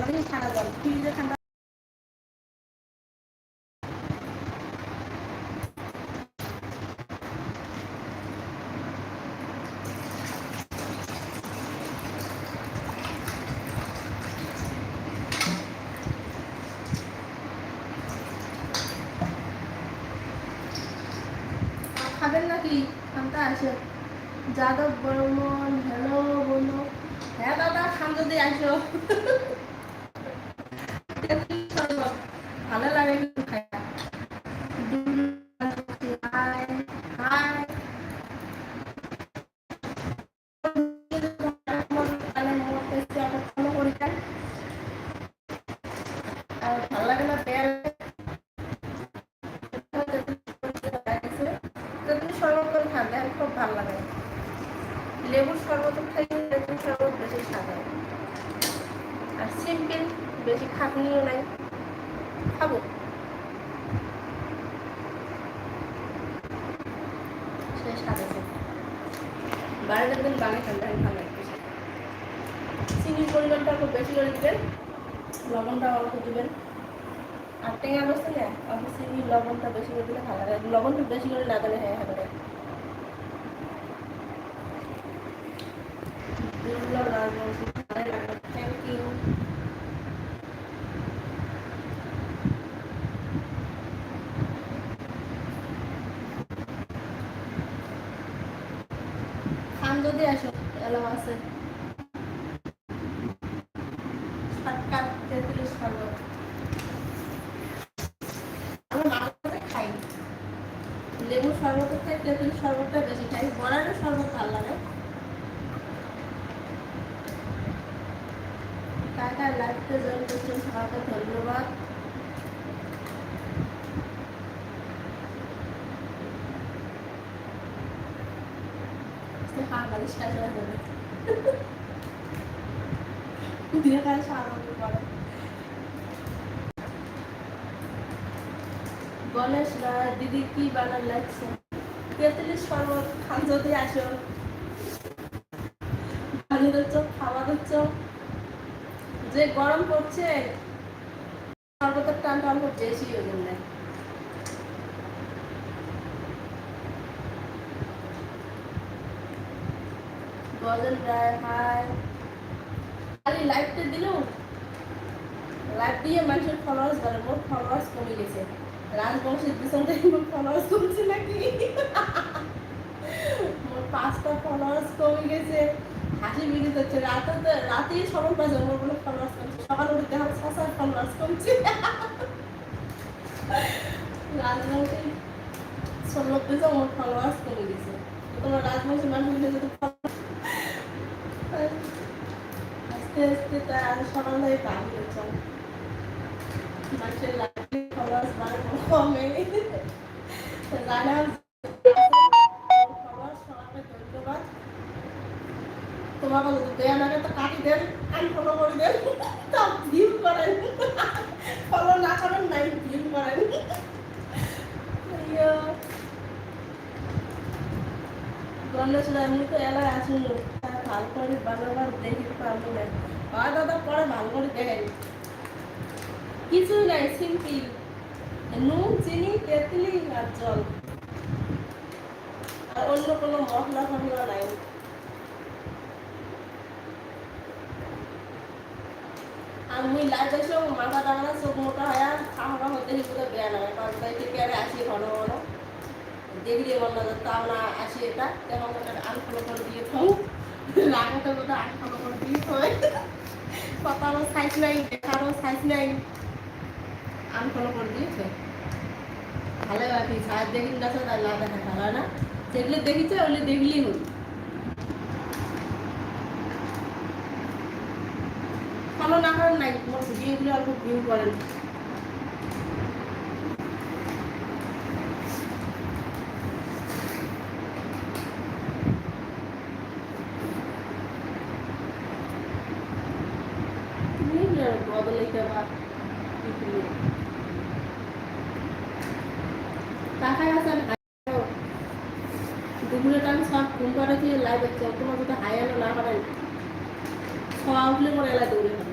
ঠান্ডা খাবেন নাকি? খামটা আসো। যাদব বর্মন হ্যালো বন্ধু হ্যাঁ দাদা খান যদি আসো। শরবত করে খান দেখেন খুব ভালো লাগে লেবুর শরবত খাইলে তেঁতুল শরবত বেশি স্বাদ আর সিম্পল, বেশি খাটনিও নাই। খাব। লাগবে। চিনির পরিমাণটা খুব বেশি করে দেবেন লবণটা অল্প দিবেন। আর টেঙা বসতে না অল্প চিনি লবণটা বেশি করে দিলে ভালো লাগে। লবণটা বেশি করে না দিলে হ্যাঁ হবে থ্যাংক ইউ খান যদি আসো এলাম আছে শর্টকাট তেঁতুলের লেবুর শরবত থেকে তেঁতুল শরবতটা বেশি খাই বড়ারও শরবত ভালো লাগে কাকা লাইফতে জয়েন করছেন সবাইকে ধন্যবাদ বালিশ কাজ করে কাজ সারানোর পরে গণেশ দিদি কি বানার লাগছে? তেঁতুলিশ শরবত খান যদি আসো। পানি দিচ্ছ খাওয়া দিচ্ছ যে গরম পড়ছে শরবতের টানটা অল্প বেশি ওই জন্য গজল রায় হাই খালি লাইভটা দিলেও লাইভ দিয়ে মানুষের ফলোয়ার্স বাড়ে মোট ফলোয়ার্স কমে গেছে। রাজবংশের পিছনটা মোট ফলোয়ার্স কমছে নাকি? মোট পাঁচটা ফলোয়ার্স কমে গেছে। হাসি বিড়ি হচ্ছে। রাতে তো রাতেই সবার পাশে মোট কোনো ফলোয়ার্স কমছে। সকালে উঠতে হবে ছশার ফলোয়ার্স কমছে। রাজবংশের ষোলো পেজে মোট ফলোয়ার্স কমে গেছে। তোমার রাজবংশের মানুষগুলো যদি আর সকাল জানা ধন্যবাদ তোমাকে যদি তো কাটি দেন আনফলো করে দেন তা ভিউ করেন ফলো না করেন নাই ভিউ করেন ইয়ো। গণেশ এমনি তো এলাকায় আসুন ভালো করে বানাবার দেখি পারব না। আর দাদা পরে ভালো দেখেন কিছুই নাই সিম্পল নুন, চিনি, তেঁতুলি আর জল। আর অন্য কোনো মশলা ফসলা নাই। আর মুই লাইট এসে মাথা টাঙানো চোখ মোটা হয় খাওয়া হতে হিসেবে বেয়া লাগে। তারিখ থেকে আর আসি ঘন ঘন। দেখলে হয় তাও না আসি এটা। তেমন একটা আনফলো করে দিয়ে থাও লাগাতে মতো আনফলো করে দিয়ে থাই কথারও সাইজ নাই, দেখারও বাকি সাইজ দেখি না তো না দেখা ভালো না। যেগুলো দেখিছে, ওগুলো দেখলেই হল না করেন নাই তোমার ভিডিওগুলো অল্প ভিউ করেন। টাকায় আছে আমি দুপুরে টাইম সব ঘুম পাড়াচ্ছি লাইভ হচ্ছে তোমার যদি হায়ানো না পারেন খাওয়া উঠলে পরে এলা দৌড়ে হবে।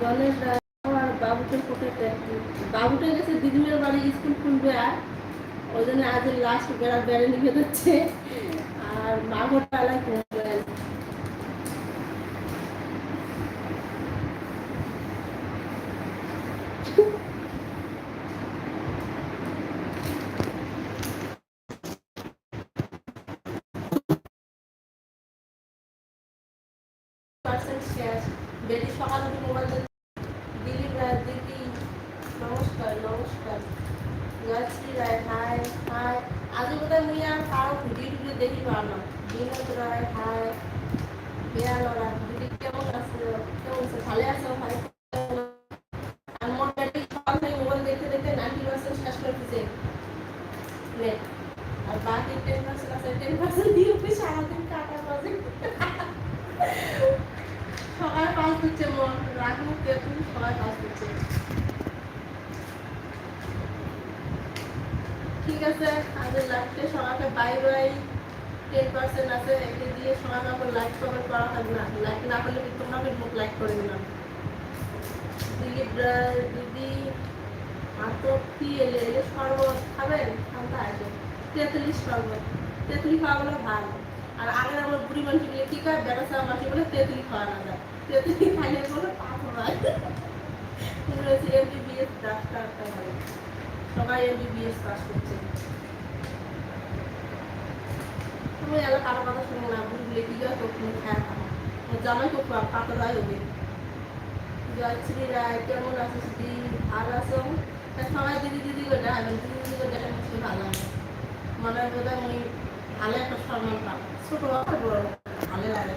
গণেশ বাবুকে কোথায় বাবুটা গেছে দিদিমের বাড়ি স্কুল খুলবে আর, ওই জন্য আজ লাস্ট বেড়া বেড়ে নিয়ে যাচ্ছে আর আলাই মোবাইল পার্সেন্ট শেয়ার সকাল মোবাইল দিলীপ রায় দিদি নমস্কার নমস্কার গাছটি রায় হাই হাই আজ বোধহয় মুই আর কারও ভিডিও টিডিও দেখি পারলাম বিনোদ রায় হাই বেয়ানোরা দিদি কেমন আছে কেমন কেতু সবাই কাজ ঠিক আছে আমাদের লাইফে সবাইকে বাই বাই টেন পার্সেন্ট আছে একে দিয়ে সবাই আমাকে লাইক কমেন্ট করা থাকবে না লাইক না করলে কিন্তু তোমরা ফেসবুক লাইক করে দিলাম দিলীপ দিদি কি এলে এলে শরবত খাবেন ঠান্ডা আছে তেঁতুলিশ শরবত তেঁতুলি খাওয়া বলে ভালো আর আগের আমার বুড়ি মানুষ গেলে কি করে বেড়াচা মাসি বলে তেঁতুলি খাওয়া না যায়। তেঁতুলি খাইলে বলে জামাই তো পাতা যায় ওদের জয়শ্রী কেমন আছিস দিদি ভালো আছো সবাই দিদি দিদি করে ডাকবেন দিদি দিদি করে ডাকলে বেশি ভালো লাগে মনে হয় বোধ হয় ভালো একটা সম্মান পাবো ছোট বড় ভালো লাগে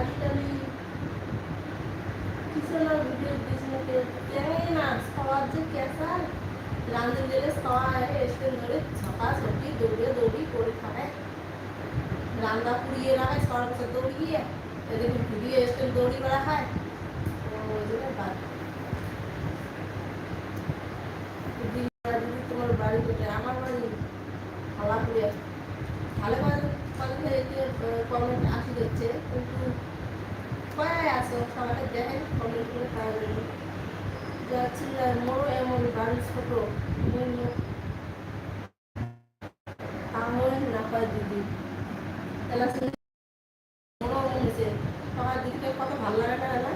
আজকালি কিসের ভিডিও দিয়েছিল জানি না, সবার যে কেসা রান্ধন দিলে সবাই এসে ধরে ছাপা ছপি দৌড়ে দৌড়ি করে খায়। রান্না পুড়িয়ে রাখায় সবার কাছে দৌড়িয়ে এদের ভিডিও এসে দৌড়ি বেড়া খায়। তোমার বাড়ি আমার বাড়ি হাওয়াপুরে ভালো ভালো কমেন্ট আসি যাচ্ছে কিন্তু কয়ায় আসো সবাই দেখেন কমেন্ট করে খাওয়া যাবে মোরও এমন বাড়ি ছোট আমার না। পায় দিদি। তাহলে মোরও মনেছে সবার দিদিকে কত ভালো লাগে না না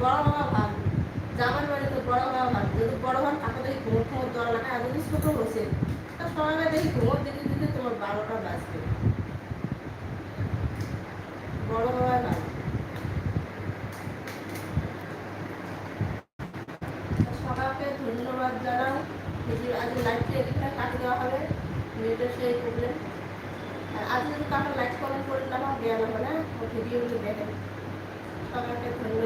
বড় বাবা ভাব জামার বাড়িতে বড় বাবা ভাব যদি বড় ভাব তাকে দেখি ঘুমোর ঘুমোর দেওয়া লাগে আর যদি ছোট বসে তা সবাই দেখি ঘুমোর দিতে দিতে তোমার বারোটা বাজবে। বড় বাবা ভাব সবাইকে ধন্যবাদ জানাও যদি আজ লাইটটা এদিকটা কাটি দেওয়া হবে মেয়েটা সেই প্রবলেম আর আজ যদি কারও লাইট কমেন্ট করে না দেওয়া হবে না ভিডিওগুলো দেখেন ধন্যবাদ।